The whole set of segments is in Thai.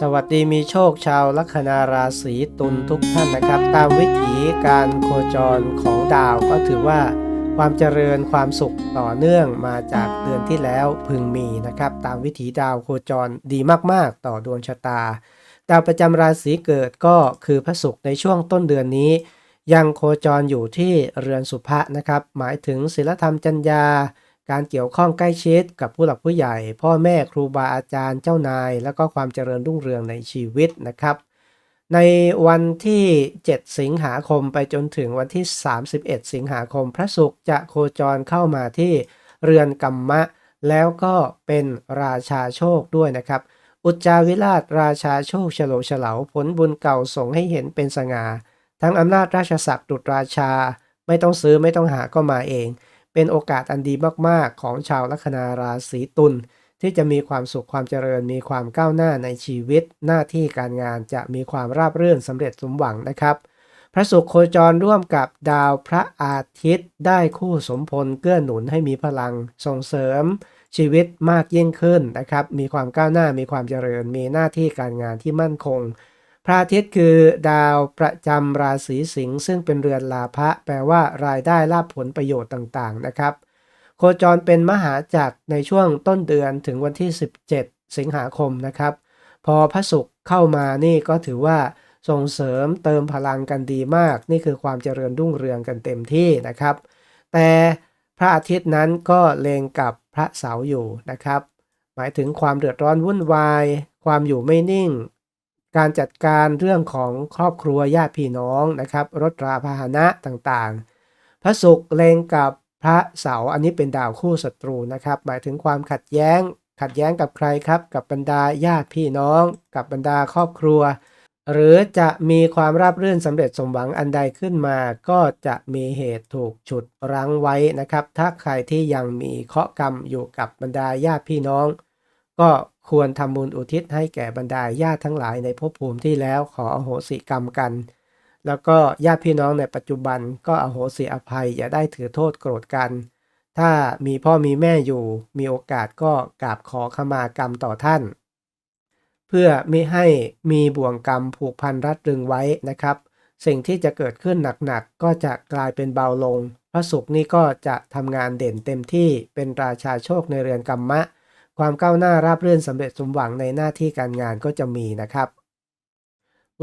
สวัสดีมีโชคชาวลัคนาราศีตุลทุกท่านนะครับ ตามวิถีการโคจรของดาวก็ถือว่าความเจริญความสุขต่อเนื่องมาจากเดือนที่แล้วพึงมีนะครับ ตามวิถีดาวโคจรดีมากๆ ต่อดวงชะตา ดาวประจำราศีเกิดก็คือพระศุกร์ในช่วงต้นเดือนนี้ ยังโคจรอยู่ที่เรือนสุภะนะครับ หมายถึงศีลธรรมจัญญา การเกี่ยวข้องใกล้ชิดกับผู้หลักผู้ใหญ่ พ่อแม่ครูบาอาจารย์เจ้านาย แล้วก็ความเจริญรุ่งเรืองในชีวิตนะครับ ในวันที่ 7 สิงหาคมไปจนถึงวันที่ 31 สิงหาคม พระศุกร์จะโคจรเข้ามาที่เรือนกัมมะ แล้วก็เป็นราชาโชคด้วยนะครับ อุจจาวิราชราชาโชคเฉลวเฉลาผลบุญเก่าส่งให้เห็นเป็นสง่าทั้งอำนาจราชศักดิ์ดุจราชา ไม่ต้องซื้อไม่ต้องหาก็มาเอง เป็นโอกาสอันดีมากๆ ของชาวลัคนาราศีตุลที่จะมีความสุขความเจริญ มีความก้าวหน้าในชีวิต หน้าที่การงานจะมีความราบรื่นสำเร็จสมหวังนะครับ พระศุกร์โคจรร่วมกับดาวพระอาทิตย์ ได้คู่สมพลเกื้อหนุนให้มีพลังส่งเสริม ชีวิตมากยิ่งขึ้นนะครับ มีความก้าวหน้ามีความเจริญ มีหน้าที่การงานที่มั่นคง พระอาทิตย์คือดาวประจำราศีสิงห์ซึ่งเป็นเรือนลาภะแปลว่ารายได้ลาภผลประโยชน์ต่างๆนะครับ โคจรเป็นมหาจักรในช่วงต้นเดือนถึงวันที่ 17 สิงหาคมนะครับ พอพระศุกร์เข้ามานี่ก็ถือว่าส่งเสริมเติมพลังกันดีมาก นี่คือความเจริญรุ่งเรืองกันเต็มที่นะครับ แต่พระอาทิตย์นั้นก็เลงกับพระเสาร์อยู่นะครับ หมายถึงความเดือดร้อนวุ่นวาย ความอยู่ไม่นิ่ง การจัดการเรื่องของครอบครัวญาติพี่น้องนะครับ รถราพาหนะต่างๆ พระศุกร์เลงกับพระเสาอันนี้เป็นดาวคู่ศัตรูนะครับ หมายถึงความขัดแย้ง ขัดแย้งกับใครครับ กับบรรดาญาติพี่น้อง กับบรรดาครอบครัว หรือจะมีความราบรื่นสำเร็จสมหวังอันใดขึ้นมา ก็จะมีเหตุถูกฉุดรั้งไว้นะครับ ถ้าใครที่ยังมีเคราะห์กรรมอยู่กับบรรดาญาติพี่น้อง ก็ ควรทำบุญอุทิศให้แก่บรรดาญาติทั้งหลายในภพภูมิที่แล้วขออโหสิกรรมกัน แล้วก็ญาติพี่น้องในปัจจุบันก็อโหสิอภัยอย่าได้ถือโทษโกรธกัน ถ้ามีพ่อมีแม่อยู่ มีโอกาสก็กราบขอขมากรรมต่อท่าน เพื่อไม่ให้มีบ่วงกรรมผูกพันรัดรึงไว้นะครับ สิ่งที่จะเกิดขึ้นหนักๆก็จะกลายเป็นเบาลง พระศุกร์นี่ก็จะทำงานเด่นเต็มที่เป็นราชาโชคในเรือนกรรมะ ความก้าวหน้าราบรื่นสำเร็จสมหวังในหน้าที่การงานก็จะมีนะครับ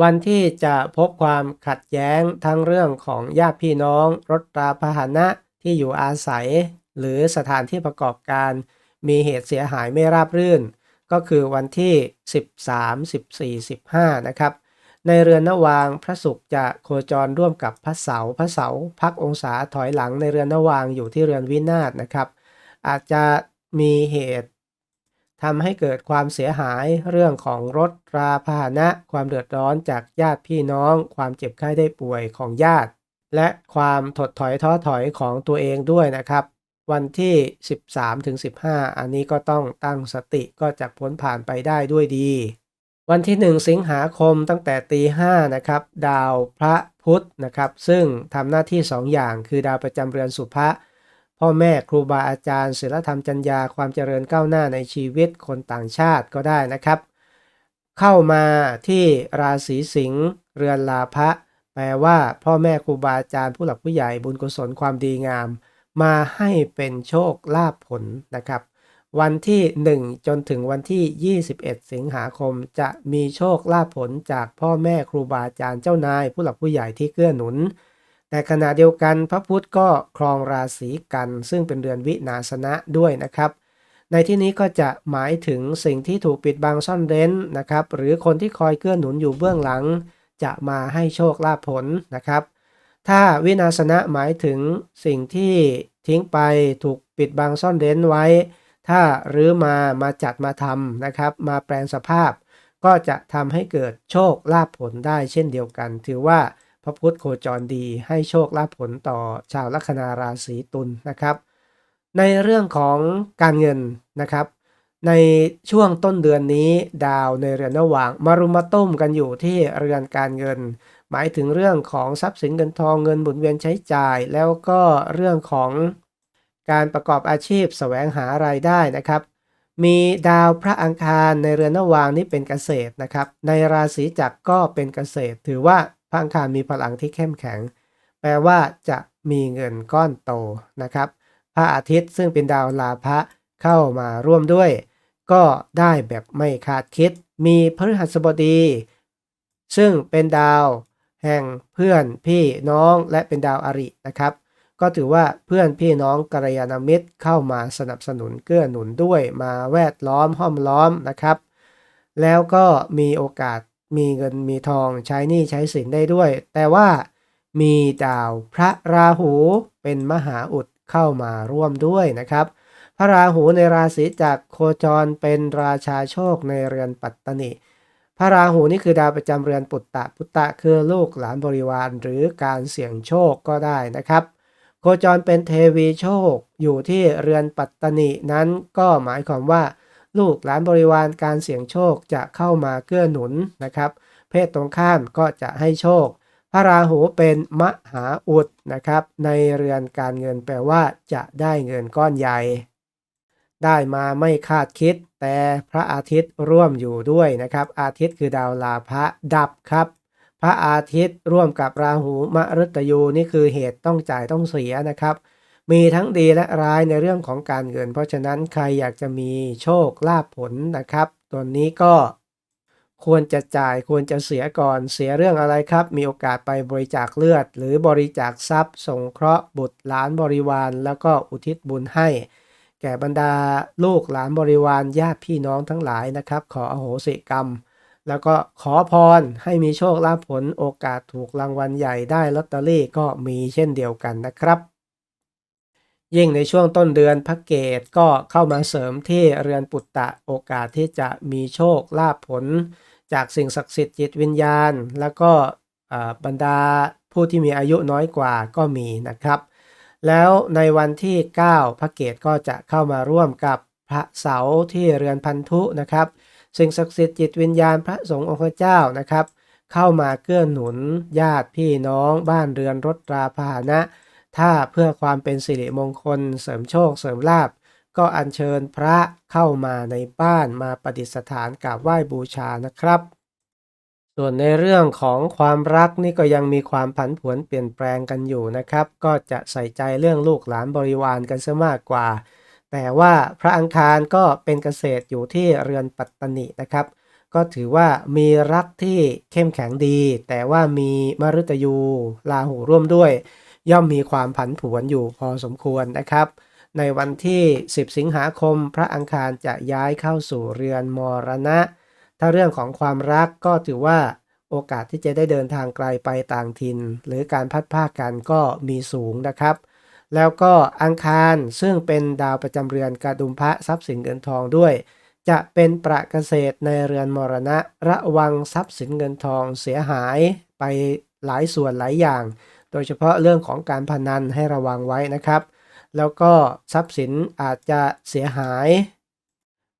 วันที่จะพบความขัดแย้งทั้งเรื่องของญาติพี่น้อง รถราพาหนะที่อยู่อาศัย หรือสถานที่ประกอบการ มีเหตุเสียหายไม่ราบรื่น ก็คือวันที่ 13 14 15 นะครับในเรือนนวางพระศุกร์จะโคจรร่วมกับพระเสาพระเสาพักองศาถอยหลังในเรือนนวางอยู่ที่เรือนวินาศนะครับ อาจจะมีเหตุ ทำให้เกิดความเสียหายเรื่องของรถราพาหนะ ความเดือดร้อนจากญาติพี่น้อง ความเจ็บไข้ได้ป่วยของญาติ และความถดถอยท้อถอยของตัวเองด้วยนะครับ วันที่ 13-15 อันนี้ก็ต้องตั้งสติก็จะพ้นผ่านไปได้ด้วยดี วันที่ 1 สิงหาคมตั้งแต่ตี5นะครับ ดาวพระพุธนะครับ ซึ่งทำหน้าที่ 2 อย่างคือดาวประจำเรือนสุภะ พ่อแม่ครูบาอาจารย์ศีลธรรมจัญญาความเจริญก้าวหน้าในชีวิตคนต่างชาติก็ได้นะครับ เข้ามาที่ราศีสิงห์เรือนลาภะแปลว่า พ่อแม่ครูบาอาจารย์ผู้หลักผู้ใหญ่บุญกุศลความดีงาม มาให้เป็นโชคลาภผลนะครับวันที่ 1 จนถึงวันที่ 21 สิงหาคมจะมีโชคลาภผลจากพ่อแม่ครูบาอาจารย์เจ้านายผู้หลักผู้ใหญ่ที่เกื้อหนุน แต่ขณะเดียวกันพระพุธก็ครองราศีกัน ซึ่งเป็นเดือนวินาสนะด้วยนะครับ ในที่นี้ก็จะหมายถึงสิ่งที่ถูกปิดบังซ่อนเร้นนะครับ หรือคนที่คอยเกื้อหนุนอยู่เบื้องหลัง จะมาให้โชคลาภผลนะครับ ถ้าวินาศนะหมายถึงสิ่งที่ทิ้งไปถูกปิดบังซ่อนเร้นไว้ ถ้ารื้อมามาจัดมาทำนะครับ มาแปลงสภาพ ก็จะทำให้เกิดโชคลาภผลได้เช่นเดียวกัน ถือว่า พระพุธโคจรดีให้โชคลาภผลต่อชาวลัคนาราศีตุลนะครับ ในเรื่องของการเงินนะครับ ในช่วงต้นเดือนนี้ดาวในเรือนระหว่างมารุมมาต้มกันอยู่ที่เรือนการเงิน หมายถึงเรื่องของทรัพย์สินเงินทองเงินหมุนเวียนใช้จ่าย แล้วก็เรื่องของการประกอบอาชีพแสวงหารายได้นะครับมีดาวพระอังคารในเรือนนวางนี่เป็นเกษตรนะครับ ในราศีจักรก็เป็นเกษตร ถือว่า พระอังคารมีพลังที่เข้มแข็ง แปลว่าจะมีเงินก้อนโตนะครับ พระอาทิตย์ซึ่งเป็นดาวลาภะเข้ามาร่วมด้วย ก็ได้แบบไม่คาดคิด มีพฤหัสบดี ซึ่งเป็นดาว แห่งเพื่อนพี่น้องและเป็นดาวอรินะครับ ก็ถือว่าเพื่อนพี่น้องกัลยาณมิตรเข้ามาสนับสนุนเกื้อหนุนด้วยมาแวดล้อมห้อมล้อมนะครับ แล้วก็มีโอกาส มีเงินมีทองใช้หนี้ใช้สินได้ด้วย แต่ว่ามีดาวพระราหูเป็นมหาอุดเข้ามาร่วมด้วยนะครับ พระราหูในราศีจักโคจรเป็นราชาโชคในเรือนปัตตนิพระราหูนี่คือดาวประจำเรือนปุตตะปุตตะคือลูกหลานบริวารหรือการเสี่ยงโชคก็ได้นะครับ โคจรเป็นเทวีโชคอยู่ที่เรือนปัตตนินั้นก็หมายความว่า ลูกหลานบริวารการเสี่ยงโชคจะเข้ามาเกื้อหนุนนะครับ เพศตรงข้ามก็จะให้โชค พระราหูเป็นมหาอุดนะครับ ในเรือนการเงินแปลว่าจะได้เงินก้อนใหญ่ ได้มาไม่คาดคิด แต่พระอาทิตย์ร่วมอยู่ด้วยนะครับ อาทิตย์คือดาวลาภะดับครับ พระอาทิตย์ร่วมกับราหูมฤตยูนี่คือเหตุต้องจ่ายต้องเสียนะครับ มีทั้งดีและร้ายในเรื่องของการเงิน เพราะฉะนั้นใครอยากจะมีโชคลาภผลนะครับ ตัวนี้ก็ควรจะจ่ายควรจะเสียก่อนเสียเรื่องอะไรครับ มีโอกาสไปบริจาคเลือด หรือบริจาคทรัพย์ สงเคราะห์บุตรหลานบริวาร แล้วก็อุทิศบุญให้ แก่บรรดาลูกหลานบริวารญาติพี่น้องทั้งหลายนะครับ ขออโหสิกรรม แล้วก็ขอพรให้มีโชคลาภผลโอกาสถูกรางวัลใหญ่ได้ลอตเตอรี่ก็มีเช่นเดียวกันนะครับ ยิ่งในช่วงต้นเดือนพระเกตก็เข้ามาเสริมที่เรือนปุตตะโอกาสที่จะมีโชคลาภผล จากสิ่งศักดิ์สิทธิ์จิตวิญญาณ แล้วก็บรรดาผู้ที่มีอายุน้อยกว่าก็มีนะครับ แล้วในวันที่ 9 พระเกตก็จะเข้ามาร่วมกับพระเสาที่เรือนพันธุนะครับ สิ่งศักดิ์สิทธิ์จิตวิญญาณพระสงฆ์องค์เจ้านะครับ เข้ามาเกื้อหนุนญาติพี่น้องบ้านเรือนรถราพาหนะ ถ้าเพื่อความเป็นสิริมงคล เสริมโชค เสริมลาภก็อัญเชิญพระเข้ามาในบ้านมาประดิษฐานกราบไหว้บูชานะครับ ส่วนในเรื่องของความรักนี่ก็ยังมีความผันผวนเปลี่ยนแปลงกันอยู่นะครับ ก็จะใส่ใจเรื่องลูกหลานบริวารกันซะมากกว่า แต่ว่าพระอังคารก็เป็นเกษตรอยู่ที่เรือนปัตตนินะครับ ก็ถือว่ามีรักที่เข้มแข็งดี แต่ว่ามีมฤตยูลาหูร่วมด้วย ย่อมมีความผันผวนอยู่พอสมควรนะครับ ในวันที่ 10 สิงหาคม พระอังคารจะย้ายเข้าสู่เรือนมรณะ ถ้าเรื่องของความรักก็ถือว่าโอกาสที่จะได้เดินทางไกลไปต่างถิ่น หรือการพัดภาคกันก็มีสูงนะครับ แล้วก็อังคารซึ่งเป็นดาวประจำเรือนกระดุมพระทรัพย์สินเงินทองด้วย จะเป็นประเกษตรในเรือนมรณะ ระวังทรัพย์สินเงินทองเสียหายไปหลายส่วนหลายอย่าง โดยเฉพาะเรื่องของการพนันให้ระวังไว้นะครับ แล้วก็ทรัพย์สินอาจจะเสียหาย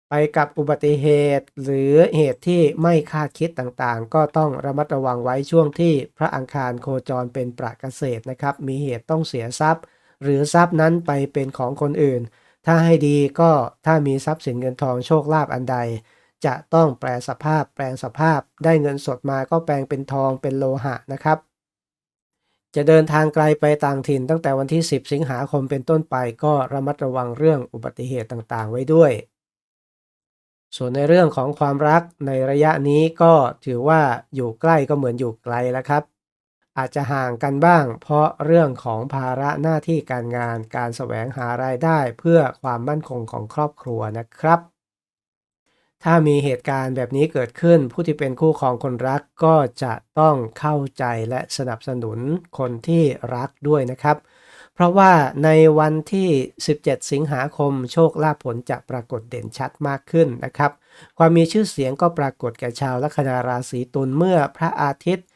ไปกับอุบัติเหตุ หรือเหตุที่ไม่คาดคิดต่างๆ ก็ต้องระมัดระวังไว้ช่วงที่พระอังคารโคจรเป็นประเกษตรนะครับ มีเหตุต้องเสียทรัพย์ หรือทรัพย์นั้นไปเป็นของคนอื่น ถ้าให้ดีก็ถ้ามีทรัพย์สินเงินทองโชคลาภอันใดจะต้องแปลสภาพแปลงสภาพได้เงินสดมาก็แปลงเป็นทองเป็นโลหะนะครับ จะเดินทางไกลไปต่างถิ่นตั้งแต่วันที่ 10 สิงหาคมเป็นต้นไปก็ระมัดระวังเรื่องอุบัติเหตุต่างๆ ไว้ด้วย ส่วนในเรื่องของความรักในระยะนี้ก็ถือว่าอยู่ใกล้ก็เหมือนอยู่ไกลแล้วครับ อาจจะห่างกันบ้าง เพราะเรื่องของภาระหน้าที่การงานการแสวงหารายได้เพื่อความมั่นคงของครอบครัวนะครับ ถ้ามีเหตุการณ์แบบนี้เกิดขึ้น ผู้ที่เป็นคู่ครองคนรักก็จะต้องเข้าใจและสนับสนุนคนที่รักด้วยนะครับ เพราะว่าในวันที่ 17 สิงหาคมโชคลาภผลจะปรากฏเด่นชัดมากขึ้นนะครับ ความมีชื่อเสียงก็ปรากฏแก่ชาวลัคนาราศีตุลเมื่อพระอาทิตย์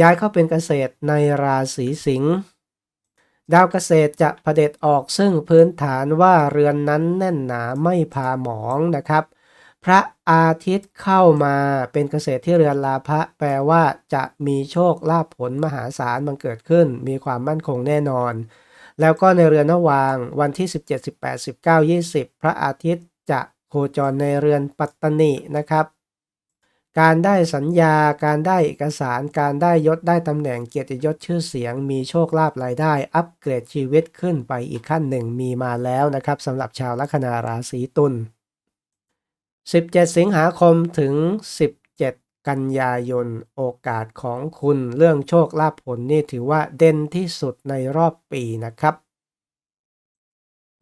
ย้ายเข้าเป็นเกษตรในราศีสิงห์ดาวเกษตรจะเผด็จออกซึ่งพื้นฐานว่าเรือนนั้นแน่นหนาไม่พาหมองนะครับ พระอาทิตย์เข้ามาเป็นเกษตรที่เรือนลาภะแปลว่าจะมีโชคลาภผลมหาศาลบังเกิดขึ้น มีความมั่นคงแน่นอน แล้วก็ในเรือนนวางวันที่ 17 18 19 20 พระอาทิตย์จะโคโคจรในเรือนปัตตนินะครับ การได้สัญญาการได้เอกสารการได้ยศได้ตำแหน่งเกียรติยศชื่อเสียง มีโชคลาภรายได้ อัปเกรดชีวิตขึ้นไปอีกขั้นหนึ่งมีมาแล้วนะครับสำหรับชาวลัคนาราศีตุล 17 สิงหาคมถึง 17 กันยายน โอกาสของคุณเรื่องโชคลาภผลนี่ถือว่าเด่นที่สุดในรอบปีนะครับ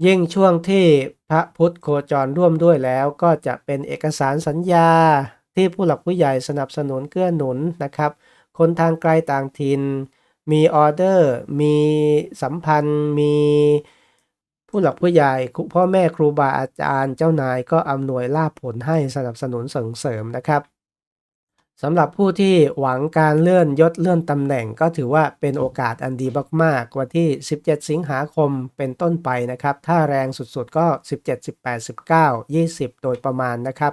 ยิ่งช่วงที่พระพุทธโคจรร่วมด้วยแล้วก็จะเป็นเอกสารสัญญาที่ผู้หลักผู้ใหญ่สนับสนุนเกื้อหนุนนะครับ คนทางไกลต่างถิ่นมีออเดอร์ มีสัมพันธ์ มี ผู้หลักผู้ใหญ่ครูพ่อแม่ครูบาอาจารย์เจ้านายก็อำนวยลาภผลให้สนับสนุนส่งเสริมนะครับสำหรับผู้ที่หวังการเลื่อนยศเลื่อนตำแหน่งก็ถือว่าเป็นโอกาสอันดีมากๆวันที่ 17 สิงหาคมเป็นต้นไปนะครับ ถ้าแรงสุดๆก็ 17 18 19 20 โดยประมาณนะครับ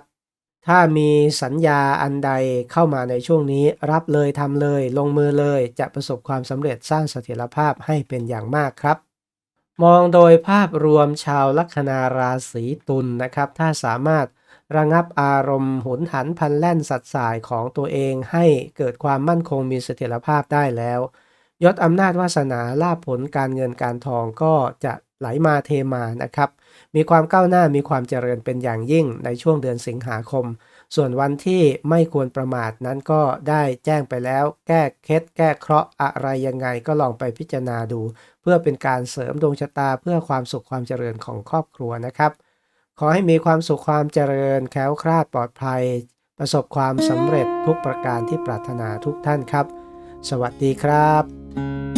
ถ้ามีสัญญาอันใดเข้ามาในช่วงนี้ รับเลยทำเลย ลงมือเลยจะประสบความสำเร็จสร้างเสถียรภาพให้เป็นอย่างมากครับ มองโดยภาพรวมชาวลัคนาราศีตุลนะครับ ถ้าสามารถระงับอารมณ์หุนหันพันแล่นสัดสายของตัวเองให้เกิดความมั่นคงมีเสถียรภาพได้แล้ว ยศอำนาจวาสนาลาภผลการเงินการทองก็จะไหลมาเทมานะครับ มีความก้าวหน้ามีความเจริญเป็นอย่างยิ่งในช่วงเดือนสิงหาคม ส่วนวันที่ไม่ควรประมาทนั้นก็ได้แจ้งไปแล้ว แก้เคล็ดแก้เคราะห์อะไรยังไงก็ลองไปพิจารณาดู เพื่อเป็นการเสริมดวงชะตาเพื่อความสุขความเจริญของครอบครัวนะครับ ขอให้มีความสุขความเจริญ แคล้วคลาดปลอดภัย ประสบความสำเร็จทุกประการที่ปรารถนาทุกท่านครับ สวัสดีครับ